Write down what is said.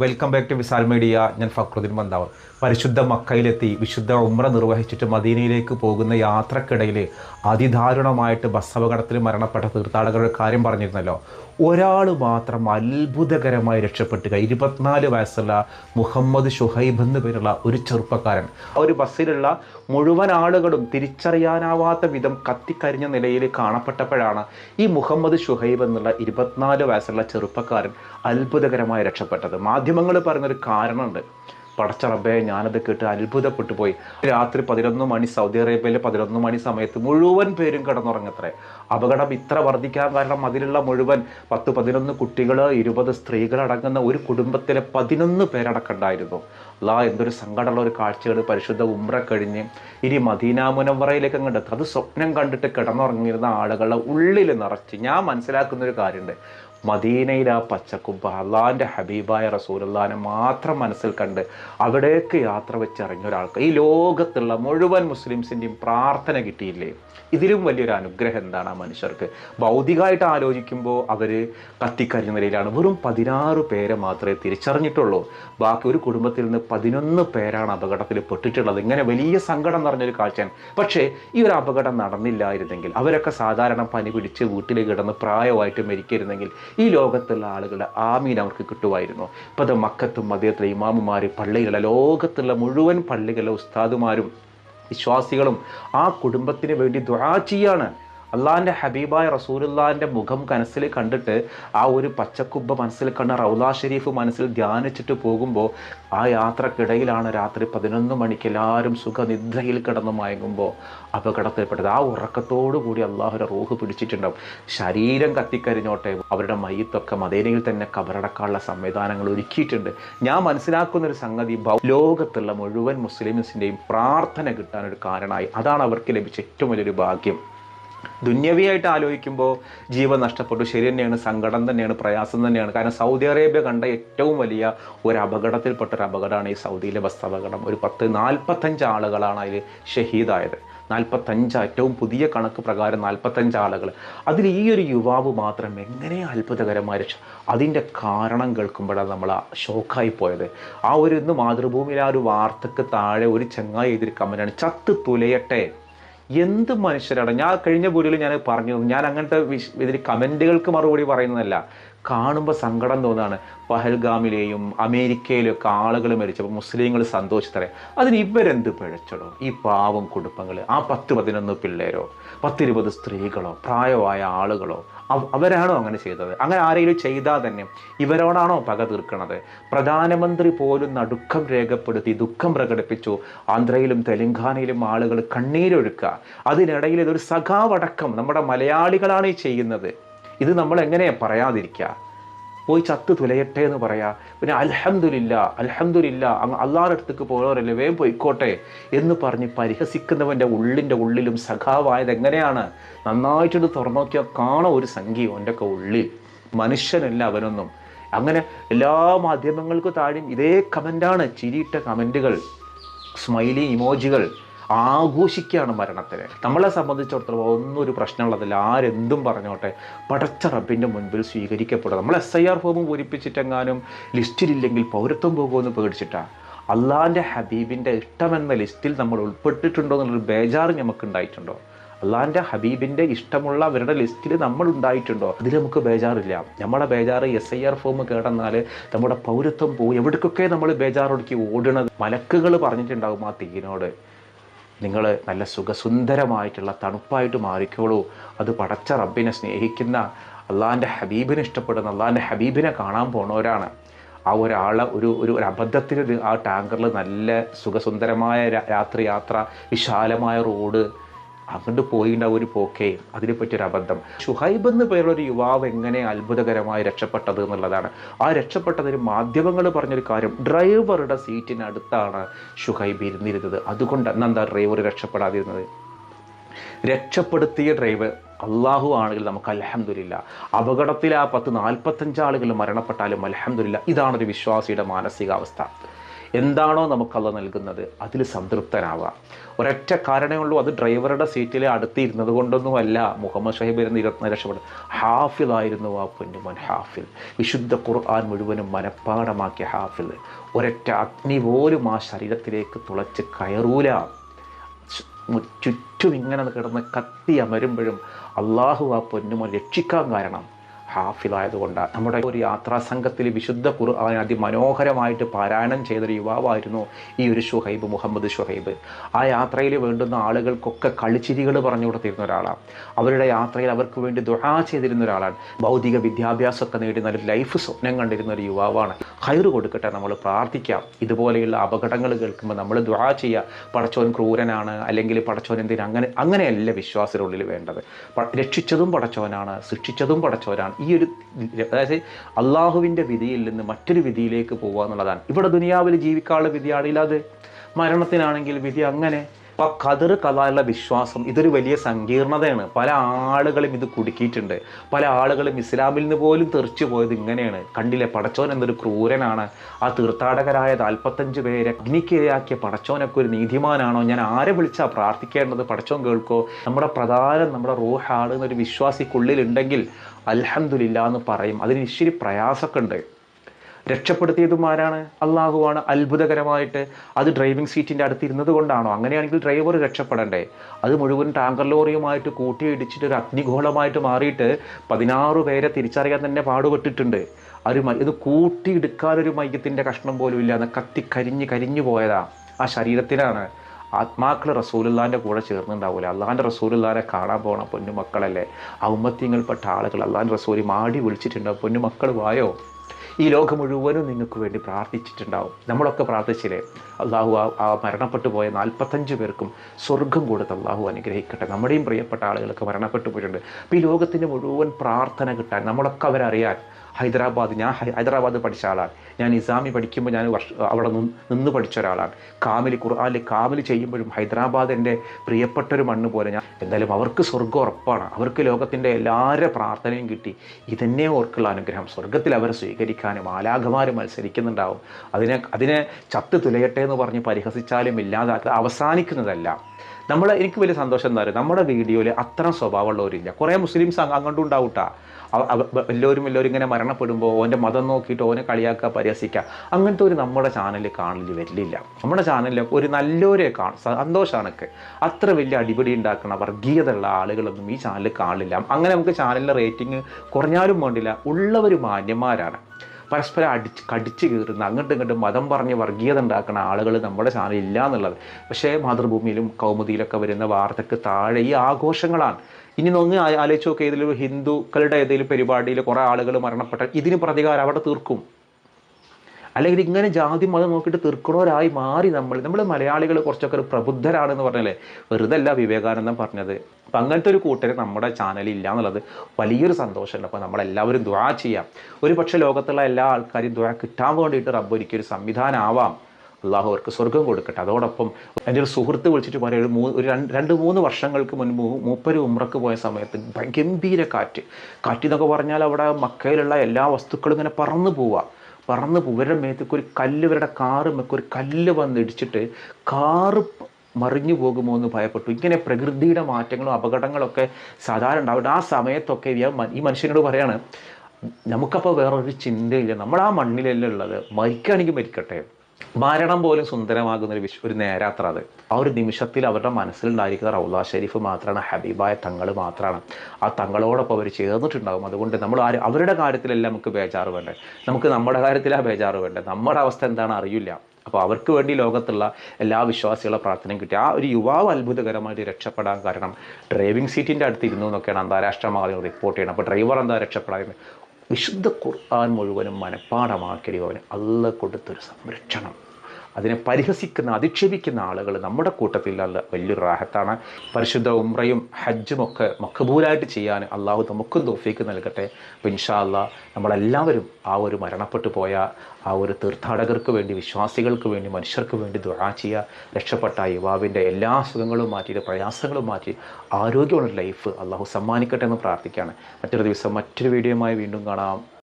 Welcome back to Visal media ഞാൻ ഫക്രുദ്ദീൻ മന്ദാവ്. പരിശുദ്ധ മക്കയിലെത്തി വിശുദ്ധ ഉമ്ര നിർവഹിച്ചിട്ട് മദീനയിലേക്ക് പോകുന്ന യാത്രക്കിടയിൽ അതിദാരുണമായിട്ട് ബസ് അപകടത്തിൽ മരണപ്പെട്ട തീർത്ഥാടകരുടെ കാര്യം പറഞ്ഞിരുന്നല്ലോ. ഒരാൾ മാത്രം അത്ഭുതകരമായി രക്ഷപ്പെട്ടുക. ഇരുപത്തിനാല് വയസ്സുള്ള മുഹമ്മദ് ഷുഹൈബ് എന്ന് പേരുള്ള ഒരു ചെറുപ്പക്കാരൻ. ഒരു ബസ്സിലുള്ള മുഴുവൻ ആളുകളും തിരിച്ചറിയാനാവാത്ത വിധം കത്തിക്കരിഞ്ഞ നിലയിൽ കാണപ്പെട്ടപ്പോഴാണ് ഈ മുഹമ്മദ് ഷുഹൈബ് എന്നുള്ള ഇരുപത്തിനാല് വയസ്സുള്ള ചെറുപ്പക്കാരൻ അത്ഭുതകരമായി രക്ഷപ്പെട്ടത്. മാധ്യമങ്ങൾ പറഞ്ഞൊരു കാരണമുണ്ട്. പടച്ച റബ്ബേ ഞാനത് കേട്ട് അത്ഭുതപ്പെട്ടു പോയി രാത്രി പതിനൊന്ന് മണി സൗദി അറേബ്യയിലെ പതിനൊന്ന് മണി സമയത്ത് മുഴുവൻ പേരും കിടന്നുറങ്ങത്രേ അപകടം ഇത്ര വർദ്ധിക്കാൻ കാരണം അതിലുള്ള മുഴുവൻ പത്ത് പതിനൊന്ന് കുട്ടികൾ ഇരുപത് സ്ത്രീകൾ അടങ്ങുന്ന ഒരു കുടുംബത്തിലെ പതിനൊന്ന് പേരടക്കണ്ടായിരുന്നു അല്ലാ എന്തൊരു സങ്കടമുള്ള ഒരു കാഴ്ചകൾ. പരിശുദ്ധ ഉമ്ര കഴിഞ്ഞ് ഇനി മദീന മുനവറയിലേക്ക് അങ്ങോട്ട് അത് സ്വപ്നം കണ്ടിട്ട് കിടന്നുറങ്ങിയിരുന്ന ആളുകളുടെ ഉള്ളിൽ നിറച്ച് ഞാൻ മനസ്സിലാക്കുന്ന ഒരു കാര്യമുണ്ട്. മദീനയിൽ ആ പച്ചക്കുമ്പ അള്ളാന്റെ ഹബീബായ റസൂലുള്ളാനെ മാത്രം മനസ്സിൽ കണ്ട് അവിടേക്ക് യാത്ര വെച്ച് ഇറങ്ങിയ ഒരാൾക്ക് ഈ ലോകത്തുള്ള മുഴുവൻ മുസ്ലിംസിന്റെയും പ്രാർത്ഥന കിട്ടിയില്ലേ? ഇതിലും വലിയൊരു അനുഗ്രഹം എന്താണ് ആ മനുഷ്യർക്ക്? ഭൗതികമായിട്ട് ആലോചിക്കുമ്പോൾ അവർ കത്തിക്കരിഞ്ഞ നിലയിലാണ്. വെറും പതിനാറ് പേരെ മാത്രമേ തിരിച്ചറിഞ്ഞിട്ടുള്ളൂ. ബാക്കി ഒരു കുടുംബത്തിൽ നിന്ന് പതിനൊന്ന് പേരാണ് അപകടത്തിൽ പെട്ടിട്ടുള്ളത്. ഇങ്ങനെ വലിയ സങ്കടം നിറഞ്ഞൊരു കാഴ്ചയാണ്. പക്ഷേ ഈ ഒരു അപകടം നടന്നില്ലായിരുന്നെങ്കിൽ അവരൊക്കെ സാധാരണ പനി പിടിച്ച് വീട്ടിൽ കിടന്ന് പ്രായമായിട്ട് മരിക്കരുന്നെങ്കിൽ ഈ ലോകത്തുള്ള ആളുകളുടെ ആമീൻ അവർക്ക് കിട്ടുമായിരുന്നു. ഇപ്പോൾ അത് മക്കത്തും മദീനത്തിലെ ഇമാമുമാർ പള്ളികളിലെ ലോകത്തുള്ള മുഴുവൻ പള്ളികളിലെ ഉസ്താദുമാരും വിശ്വാസികളും ആ കുടുംബത്തിന് വേണ്ടി ദുആ ചെയ്യാണ്. അള്ളാഹിന്റെ ഹബീബായ റസൂലുള്ളാഹിന്റെ മുഖം മനസ്സിൽ കണ്ടിട്ട് ആ ഒരു പച്ചക്കുബ്ബ മനസ്സിൽ കണ്ട റൗലാ ഷെരീഫ് മനസ്സിൽ ധ്യാനിച്ചിട്ട് പോകുമ്പോൾ ആ യാത്രക്കിടയിലാണ് രാത്രി പതിനൊന്ന് മണിക്ക് എല്ലാവരും സുഖനിദ്രയിൽ കിടന്നു മയങ്ങുമ്പോൾ അപകടത്തിൽപ്പെട്ടത്. ആ കൂടി അള്ളാഹുരെ റൂഹ് പിടിച്ചിട്ടുണ്ടാവും. ശരീരം കത്തിക്കരിഞ്ഞോട്ടെ അവരുടെ മയ്യത്തൊക്കെ മദീനയിൽ തന്നെ കബറടക്കാനുള്ള സംവിധാനങ്ങൾ ഒരുക്കിയിട്ടുണ്ട്. ഞാൻ മനസ്സിലാക്കുന്ന ഒരു സംഗതി ലോകത്തുള്ള മുഴുവൻ മുസ്ലിംസിന്റെയും പ്രാർത്ഥന കിട്ടാനൊരു കാരണമായി. അതാണ് അവർക്ക് ലഭിച്ച ഏറ്റവും വലിയൊരു ഭാഗ്യം. ദുന്യവിയായിട്ട് ആലോചിക്കുമ്പോൾ ജീവൻ നഷ്ടപ്പെട്ടു. ശരി തന്നെയാണ് സങ്കടം തന്നെയാണ് പ്രയാസം തന്നെയാണ്. കാരണം സൗദി അറേബ്യ കണ്ട ഏറ്റവും വലിയ ഒരു അപകടത്തിൽപ്പെട്ട ഒരു അപകടമാണ് ഈ സൗദിയിലെ ബസ് അപകടം. ഒരു പത്ത് നാൽപ്പത്തഞ്ച് ആളുകളാണ് അതിൽ ഷഹീദായത്. നാൽപ്പത്തഞ്ച് ഏറ്റവും പുതിയ കണക്ക് പ്രകാരം നാൽപ്പത്തഞ്ച് ആളുകൾ അതിൽ ഈ ഒരു യുവാവ് മാത്രം എങ്ങനെ അത്ഭുതകരമായ രക്ഷ? അതിന്റെ കാരണം കേൾക്കുമ്പോഴാണ് നമ്മൾ ഷോക്കായി പോയത്. ആ ഒരു ഇന്ന് മാതൃഭൂമിയിൽ ആ ഒരു വാർത്തക്ക് താഴെ ഒരു ചങ്ങായി എതിര് കമ്മനാണ് ചത്ത് തുലയട്ടെ. എന്ത് മനുഷ്യരാണ്? ഞാൻ കഴിഞ്ഞ വീഡിയോയിൽ ഞാൻ പറഞ്ഞു ഞാൻ അങ്ങനത്തെ വിശ് ഇതിൽ കമന്റുകൾക്ക് മറുപടി പറയുന്നതല്ല. കാണുമ്പോൾ സങ്കടം തോന്നാണ്. പഹൽഗാമിലെയും അമേരിക്കയിലും ഒക്കെ ആളുകൾ മരിച്ചപ്പോൾ മുസ്ലിങ്ങൾ സന്തോഷിച്ചറിയാം അതിന് ഇവരെന്ത് പിഴച്ചടോ ഈ പാവം കുടുംബങ്ങൾ ആ പത്ത് പതിനൊന്ന് പിള്ളേരോ? പത്തിരുപത് സ്ത്രീകളോ പ്രായമായ ആളുകളോ അവരാണോ അങ്ങനെ ചെയ്തത്? അങ്ങനെ ആരെങ്കിലും ചെയ്താൽ തന്നെ ഇവരോടാണോ പക തീർക്കണത്? പ്രധാനമന്ത്രി പോലും നടുക്കം രേഖപ്പെടുത്തി ദുഃഖം പ്രകടിപ്പിച്ചു. ആന്ധ്രയിലും തെലങ്കാനയിലും ആളുകൾ കണ്ണീരൊഴുക്കുക അതിനിടയിൽ ഇതൊരു സഖാവടക്കം നമ്മുടെ മലയാളികളാണ് ചെയ്യുന്നത്. ഇത് നമ്മൾ എങ്ങനെയാണ് പറയാതിരിക്കുക പോയി ചത്ത് തുലയട്ടെ എന്ന് പറയാ. പിന്നെ അൽഹംദുലില്ല അൽഹംദുലില്ല അങ്ങ് അള്ളാഹുടെ അടുത്തേക്ക് പോയവരല്ലേ വേഗം പോയിക്കോട്ടെ എന്ന് പറഞ്ഞ് പരിഹസിക്കുന്നവന്റെ ഉള്ളിന്റെ ഉള്ളിലും സഖാവായത് എങ്ങനെയാണ്? നന്നായിട്ടൊന്ന് തുറന്നു നോക്കിയാൽ കാണാം ഒരു സംഖ്യ എന്റെ ഒക്കെ ഉള്ളിൽ. മനുഷ്യനല്ല അവനൊന്നും. അങ്ങനെ എല്ലാ മാധ്യമങ്ങൾക്കും താഴെയും ഇതേ കമന്റാണ് ചിരിയിട്ട കമന്റുകൾ സ്മൈലി ഇമോജികൾ ആഘോഷിക്കുകയാണ് മരണത്തിന്. നമ്മളെ സംബന്ധിച്ചിടത്തോളം ഒന്നും ഒരു പ്രശ്നമുള്ളതില്ല. ആരെന്തും പറഞ്ഞോട്ടെ പടച്ച റബ്ബിന്റെ മുൻപിൽ സ്വീകരിക്കപ്പെടും നമ്മൾ എസ് ഐ ആർ ഫോമും പൂരിപ്പിച്ചിട്ടെങ്ങാനും ലിസ്റ്റിലില്ലെങ്കിൽ പൗരത്വം പോകുമെന്ന് പേടിച്ചിട്ടാണ് അള്ളാഹിന്റെ ഹബീബിന്റെ ഇഷ്ടമെന്ന ലിസ്റ്റിൽ നമ്മൾ ഉൾപ്പെട്ടിട്ടുണ്ടോ എന്നൊരു ബേജാറ് നമുക്ക് ഉണ്ടായിട്ടുണ്ടോ അള്ളാഹിന്റെ ഹബീബിന്റെ ഇഷ്ടമുള്ള അവരുടെ ലിസ്റ്റിൽ നമ്മൾ ഉണ്ടായിട്ടുണ്ടോ? അതിൽ നമുക്ക് ബേജാറില്ല. നമ്മുടെ ബേജാറ് എസ് ഐ ആർ ഫോം കേടന്നാൽ നമ്മുടെ പൗരത്വം പോകും എവിടേക്കൊക്കെ നമ്മൾ ബേജാറൊടുക്കി ഓടണത്? മലക്കുകൾ പറഞ്ഞിട്ടുണ്ടാകും ആ തീയിനോട്. നിങ്ങൾ നല്ല സുഖസുന്ദരമായിട്ടുള്ള തണുപ്പായിട്ട് മാറിക്കോളൂ. അത് പടച്ച റബ്ബിനെ സ്നേഹിക്കുന്ന അള്ളാഹാന്റെ ഹബീബിനെ ഇഷ്ടപ്പെടുന്ന അള്ളാഹാന്റെ ഹബീബിനെ കാണാൻ പോണവരാണ്. ആ ഒരാൾ ഒരു ഒരു ഒരു അബദ്ധത്തിൽ ആ ടാങ്കറിൽ നല്ല സുഖസുന്ദരമായ രാത്രി യാത്ര വിശാലമായ റോഡ് അങ്ങോട്ട് പോയിണ്ട ഒരു പോക്കേ അതിനെ ഒരു അബദ്ധം ഷുഹൈബ് എന്ന് പേരുള്ള ഒരു യുവാവ് എങ്ങനെ അത്ഭുതകരമായി രക്ഷപ്പെട്ടത് എന്നുള്ളതാണ്. ആ രക്ഷപ്പെട്ടതിന് മാധ്യമങ്ങൾ പറഞ്ഞൊരു കാര്യം ഡ്രൈവറുടെ സീറ്റിനടുത്താണ് ഷുഹൈബ് ഇരുന്നിരുന്നത്. അതുകൊണ്ടാണ് എന്താ ഡ്രൈവർ രക്ഷപ്പെടാതിരുന്നത്? രക്ഷപ്പെടുത്തിയ ഡ്രൈവർ അള്ളാഹു ആണെങ്കിൽ നമുക്ക് അലഹമില്ല അപകടത്തിൽ ആ പത്ത് നാൽപ്പത്തഞ്ച് ആളുകൾ മരണപ്പെട്ടാലും അലഹമില്ല ഇതാണൊരു വിശ്വാസിയുടെ മാനസികാവസ്ഥ. എന്താണോ നമുക്കല്ല നൽകുന്നത് അതിൽ സംതൃപ്തനാവുക. ഒരൊറ്റ കാരണമേ ഉള്ളൂ അത് ഡ്രൈവറുടെ സീറ്റിലെ അടുത്തിരുന്നത് കൊണ്ടൊന്നുമല്ല. മുഹമ്മദ് ഷഹീബ് ഇരുപത്തിനാല് രക്ഷപ്പെടും ഹാഫിലായിരുന്നു ആ പൊന്നുമൻ ഹാഫിൽ. വിശുദ്ധ ഖുർആൻ മുഴുവനും മനഃപ്പാടമാക്കിയ ഹാഫിൽ. ഒരൊറ്റ അഗ്നി പോലും ആ ശരീരത്തിലേക്ക് തുളച്ച് കയറൂല. ചുറ്റും ഇങ്ങനെ കിടന്ന് കത്തി അമരുമ്പോഴും അള്ളാഹു ആ പൊന്നുമോൻ രക്ഷിക്കാൻ കാരണം. ഹാഫിലായതുകൊണ്ടാണ്. നമ്മുടെ ഒരു യാത്രാ സംഘത്തിൽ വിശുദ്ധ ഖുർആൻ അതിമനോഹരമായിട്ട് പാരായണം ചെയ്തൊരു യുവാവായിരുന്നു ഈ ഒരു ഷുഹൈബ് മുഹമ്മദ് ഷുഹൈബ്. ആ യാത്രയിൽ വേണ്ടുന്ന ആളുകൾക്കൊക്കെ കളിച്ചിരികൾ പറഞ്ഞു കൊടുത്തിരുന്ന ഒരാളാണ്. അവരുടെ യാത്രയിൽ അവർക്ക് വേണ്ടി ദുആ ചെയ്തിരുന്ന ഒരാളാണ്. ഭൗതിക വിദ്യാഭ്യാസമൊക്കെ നേടി നല്ലൊരു ലൈഫ് സ്വപ്നം കണ്ടിരുന്ന ഒരു യുവാവാണ്. ഹൈറ് കൊടുക്കട്ടെ നമ്മൾ പ്രാർത്ഥിക്കാം. ഇതുപോലെയുള്ള അപകടങ്ങൾ കേൾക്കുമ്പോൾ നമ്മൾ ദുആ ചെയ്യുക പടച്ചോൻ ക്രൂരനാണ് അല്ലെങ്കിൽ പടച്ചോൻ എന്തിനും? അങ്ങനെ അങ്ങനെയല്ല വിശ്വാസത്തിനുള്ളിൽ വേണ്ടത്. രക്ഷിച്ചതും പടച്ചോനാണ് ശിക്ഷിച്ചതും പടച്ചോനാണ് ഈ ഒരു അതായത് അള്ളാഹുവിന്റെ വിധിയിൽ നിന്ന് മറ്റൊരു വിധിയിലേക്ക് പോകുക എന്നുള്ളതാണ്. ഇവിടെ ദുനിയാവിൽ ജീവിക്കാനുള്ള വിധിയാണെങ്കിൽ അത്. മരണത്തിനാണെങ്കിൽ വിധി അങ്ങനെ. അപ്പം കതിർ കലാലുള്ള വിശ്വാസം ഇതൊരു വലിയ സങ്കീർണതയാണ്. പല ആളുകളും ഇത് കുടുക്കിയിട്ടുണ്ട്. പല ആളുകളും ഇസ്ലാമിൽ നിന്ന് പോലും തെറിച്ചു പോയത് ഇങ്ങനെയാണ്. കണ്ടില്ലേ? പടച്ചോൻ എന്നൊരു ക്രൂരനാണ്. ആ തീർത്ഥാടകരായ നാൽപ്പത്തഞ്ച് പേരെ അഗ്നിക്കിരയാക്കിയ പടച്ചോനൊക്കെ ഒരു നീതിമാനാണോ? ഞാൻ ആരെ വിളിച്ചാ പ്രാർത്ഥിക്കേണ്ടത്? പടച്ചോൻ കേൾക്കോ? നമ്മുടെ പ്രധാനം നമ്മുടെ റൂഹാണ് എന്നൊരു വിശ്വാസിക്കുള്ളിലുണ്ടെങ്കിൽ അൽഹംദുലില്ല എന്ന് പറയും. അതിന് ഇച്ചിരി പ്രയാസമൊക്കെ ഉണ്ട്. രക്ഷപ്പെടുത്തിയതും ആരാണ്? അള്ളാഹുവാണ്. അത്ഭുതകരമായിട്ട് അത് ഡ്രൈവിംഗ് സീറ്റിന്റെ അടുത്ത് ഇരുന്നത് കൊണ്ടാണോ? അങ്ങനെയാണെങ്കിൽ ഡ്രൈവർ രക്ഷപ്പെടണ്ടേ? അത് മുഴുവൻ ടാങ്കർ ലോറിയുമായിട്ട് കൂട്ടിയിടിച്ചിട്ട് ഒരു അഗ്നിഗോളമായിട്ട് മാറിയിട്ട് പതിനാറ് പേരെ തിരിച്ചറിയാൻ തന്നെ പാടുപെട്ടിട്ടുണ്ട്. ഒരു ഇത് കൂട്ടിയെടുക്കാനൊരു മയ്യത്തിന്റെ കഷ്ണം പോലും ഇല്ല എന്ന് കത്തി കരിഞ്ഞ് കരിഞ്ഞു പോയതാ. ആ ശരീരത്തിലാണ് ആത്മാക്കൾ റസൂലുള്ളാന്റെ കൂടെ ചേർന്നുണ്ടാവില്ല അള്ളാഹാന്റെ റസൂലുള്ളാനെ കാണാൻ പോണ പൊന്നുമക്കളല്ലേ? ആ ഉമ്മത്തിങ്ങൾപ്പെട്ട ആളുകൾ അള്ളാഹാൻ റസൂലി മാടി വിളിച്ചിട്ടുണ്ടാവും പൊന്നുമക്കൾ വായോ? ഈ ലോകം മുഴുവനും നിങ്ങൾക്ക് വേണ്ടി പ്രാർത്ഥിച്ചിട്ടുണ്ടാവും. നമ്മളൊക്കെ പ്രാർത്ഥിച്ചില്ലേ? അള്ളാഹു ആ മരണപ്പെട്ടു പോയ നാൽപ്പത്തഞ്ച് പേർക്കും സ്വർഗം കൊടുത്ത് അള്ളാഹു അനുഗ്രഹിക്കട്ടെ. നമ്മുടെയും പ്രിയപ്പെട്ട ആളുകളൊക്കെ മരണപ്പെട്ടു പോയിട്ടുണ്ട്. അപ്പോൾ ഈ ലോകത്തിന്റെ മുഴുവൻ പ്രാർത്ഥന കിട്ടാൻ നമ്മളൊക്കെ അവരറിയാൻ ഹൈദരാബാദ് ഞാൻ ഹൈദരാബാദ് പഠിച്ച ആളാണ്. ഞാൻ ഇസാമി പഠിക്കുമ്പോൾ ഞാൻ വർഷ അവിടെ നിന്ന് നിന്ന് പഠിച്ച ഒരാളാണ്. കാമിലി ഖുർആാനിൽ കാമിലി ചെയ്യുമ്പോഴും ഹൈദരാബാദ് എന്റെ പ്രിയപ്പെട്ട ഒരു മണ്ണ് പോലെ ഞാൻ എന്തായാലും അവർക്ക് സ്വർഗം ഉറപ്പാണ്. അവർക്ക് ലോകത്തിന്റെ എല്ലാവരുടെ പ്രാർത്ഥനയും കിട്ടി. ഇതന്നെ ഓർക്കുള്ള അനുഗ്രഹം. സ്വർഗത്തിൽ അവരെ സ്വീകരിക്കാനും ആലാഘമാർ മത്സരിക്കുന്നുണ്ടാവും. അതിനെ അതിനെ ചത്ത് തുലയട്ടെ എന്ന് പറഞ്ഞ് പരിഹസിച്ചാലും ഇല്ലാതെ അവസാനിക്കുന്നതല്ല. നമ്മൾ എനിക്ക് വലിയ സന്തോഷം എന്താ പറയുക നമ്മുടെ വീഡിയോയിൽ അത്ര സ്വഭാവമുള്ളവരില്ല കുറേ മുസ്ലിംസ് അങ്ങ് അങ്ങോട്ടും അവ- എല്ലാവരും എല്ലാവരും ഇങ്ങനെ മരണപ്പെടുമ്പോൾ ഓന്റെ മതം നോക്കിയിട്ട് ഓനെ കളിയാക്കുക പരിഹസിക്കുക. അങ്ങനത്തെ ഒരു നമ്മുടെ ചാനലിൽ കാണലിൽ വരില്ല. നമ്മുടെ ചാനലിൽ ഒരു നല്ലവരെ കാണും സന്തോഷമാണൊക്കെ അത്ര വലിയ അടിപിടി ഉണ്ടാക്കുന്ന വർഗീയതയുള്ള ആളുകളൊന്നും ഈ ചാനലിൽ കാണില്ല. അങ്ങനെ നമുക്ക് ചാനലിന്റെ റേറ്റിംഗ് കുറഞ്ഞാലും വേണ്ടില്ല. ഉള്ളവർ മാന്യന്മാരാണ്. പരസ്പരം അടിച്ച് കടിച്ച് കീറുന്ന അങ്ങോട്ടും ഇങ്ങോട്ടും മതം പറഞ്ഞ് വർഗീയത ഉണ്ടാക്കുന്ന ആളുകൾ നമ്മുടെ സാധനം ഇല്ല എന്നുള്ളത്. പക്ഷേ മാതൃഭൂമിയിലും കൗമുദിയിലൊക്കെ വരുന്ന വാർത്തക്ക് താഴെ ഈ ആഘോഷങ്ങളാണ്. ഇനി നൊന്ന് ആലോചിച്ച് നോക്കുക ഹിന്ദുക്കളുടെ ഏതെങ്കിലും പരിപാടിയിൽ കുറേ ആളുകൾ മരണപ്പെട്ട ഇതിന് പ്രതികാരം അവിടെ തീർക്കും. അല്ലെങ്കിൽ ഇങ്ങനെ ജാതി മതം നോക്കിയിട്ട് തീർക്കണവരായി മാറി നമ്മൾ നമ്മൾ മലയാളികൾ കുറച്ചൊക്കെ ഒരു പ്രബുദ്ധരാണെന്ന് പറഞ്ഞല്ലേ? വെറുതെ അല്ല വിവേകാനന്ദൻ പറഞ്ഞത്. അപ്പം അങ്ങനത്തെ ഒരു കൂട്ടരെ നമ്മുടെ ചാനലിൽ ഇല്ല എന്നുള്ളത് വലിയൊരു സന്തോഷമുണ്ട്. അപ്പോൾ നമ്മളെല്ലാവരും ദ്വാ ചെയ്യാം. ഒരു പക്ഷേ ലോകത്തുള്ള എല്ലാ ആൾക്കാരും ദ്വാ കിട്ടാൻ വേണ്ടിയിട്ട് റബ്ബ് ഒരിക്കലും സംവിധാനം ആവാം അള്ളാഹു അവർക്ക് സ്വർഗം കൊടുക്കട്ടെ. അതോടൊപ്പം എന്റെ ഒരു സുഹൃത്ത് വിളിച്ചിട്ട് പറയും ഒരു മൂ ഒരു രണ്ട് രണ്ട് മൂന്ന് വർഷങ്ങൾക്ക് മുൻപ് മൂപ്പര് ഉമ്രക്ക് പോയ സമയത്ത് ഗംഭീര കാറ്റ്. കാറ്റ് എന്നൊക്കെ പറഞ്ഞാൽ അവിടെ മക്കയിലുള്ള എല്ലാ വസ്തുക്കളും ഇങ്ങനെ പറന്നു പോവുക പറന്ന് ഇവരുടെ മേത്തേക്ക് ഒരു കല്ല് ഇവരുടെ കാറ് മേക്ക് ഒരു കല്ല് വന്ന് ഇടിച്ചിട്ട് കാറ് മറിഞ്ഞു പോകുമോ എന്ന് ഭയപ്പെട്ടു. ഇങ്ങനെ പ്രകൃതിയുടെ മാറ്റങ്ങളും അപകടങ്ങളൊക്കെ സാധാരണ ഉണ്ടാവും ആ സമയത്തൊക്കെ ഈ മനുഷ്യനോട് പറയാണ് നമുക്കപ്പോൾ വേറൊരു ചിന്തയില്ല. നമ്മൾ ആ മണ്ണിലല്ലേ ഉള്ളത്. മരിക്കുകയാണെങ്കിൽ മരിക്കട്ടെ. മരണം പോലും സുന്ദരമാകുന്ന ഒരു വിശ്വ ഒരു നേരാത്ര അത്. ആ ഒരു നിമിഷത്തിൽ അവരുടെ മനസ്സിലുണ്ടായിരിക്കുന്ന റൗല ഷെരീഫ് മാത്രമാണ് ഹബീബായ തങ്ങൾ മാത്രമാണ് ആ തങ്ങളോടൊപ്പം അവർ ചേർന്നിട്ടുണ്ടാകും അതുകൊണ്ട് നമ്മൾ ആര് അവരുടെ കാര്യത്തിലെല്ലാം നമുക്ക് ബേജാറ് വേണ്ടേ. നമുക്ക് നമ്മുടെ കാര്യത്തിലാണ് ബേജാറ് വേണ്ടേ. നമ്മുടെ അവസ്ഥ എന്താണ് അറിയില്ല. അപ്പോൾ അവർക്ക് വേണ്ടി ലോകത്തുള്ള എല്ലാ വിശ്വാസികളുടെ പ്രാർത്ഥനയും കിട്ടി. ആ ഒരു യുവാവ് അത്ഭുതകരമായിട്ട് രക്ഷപ്പെടാൻ കാരണം ഡ്രൈവിംഗ് സീറ്റിന്റെ അടുത്ത് ഇരുന്നു എന്നൊക്കെയാണ് അന്താരാഷ്ട്ര മാധ്യമങ്ങൾ റിപ്പോർട്ട് ചെയ്യണം അപ്പോൾ ഡ്രൈവർ എന്താ രക്ഷപ്പെടാൻ? വിശുദ്ധ ഖുർആൻ മുഴുവനും മനഃപ്പാടമാക്കിയവന് അല്ല കൊടുത്തൊരു സംരക്ഷണം. അതിനെ പരിഹസിക്കുന്ന അധിക്ഷേപിക്കുന്ന ആളുകൾ നമ്മുടെ കൂട്ടത്തിൽ കൂട്ടത്തിലുള്ള വലിയൊരു റാഹത്താണ്. പരിശുദ്ധ ഉമ്രയും ഹജ്ജും ഒക്കെ മക്കബൂലായിട്ട് ചെയ്യാൻ അള്ളാഹു നമുക്കും തോഫീക്ക് നൽകട്ടെ. അപ്പോൾ ഇൻഷാ നമ്മളെല്ലാവരും ആ ഒരു മരണപ്പെട്ടു പോയ ആ ഒരു തീർത്ഥാടകർക്ക് വേണ്ടി വിശ്വാസികൾക്ക് വേണ്ടി മനുഷ്യർക്ക് വേണ്ടി ദുആ ചെയ്യുക. രക്ഷപ്പെട്ട യുവാവിന്റെ എല്ലാ അസുഖങ്ങളും മാറ്റിയിട്ട് പ്രയാസങ്ങളും മാറ്റി ആരോഗ്യമുള്ള ലൈഫ് അള്ളാഹു സമ്മാനിക്കട്ടെ എന്ന് പ്രാർത്ഥിക്കുകയാണ്. മറ്റൊരു ദിവസം മറ്റൊരു വീഡിയോയുമായി വീണ്ടും കാണാം.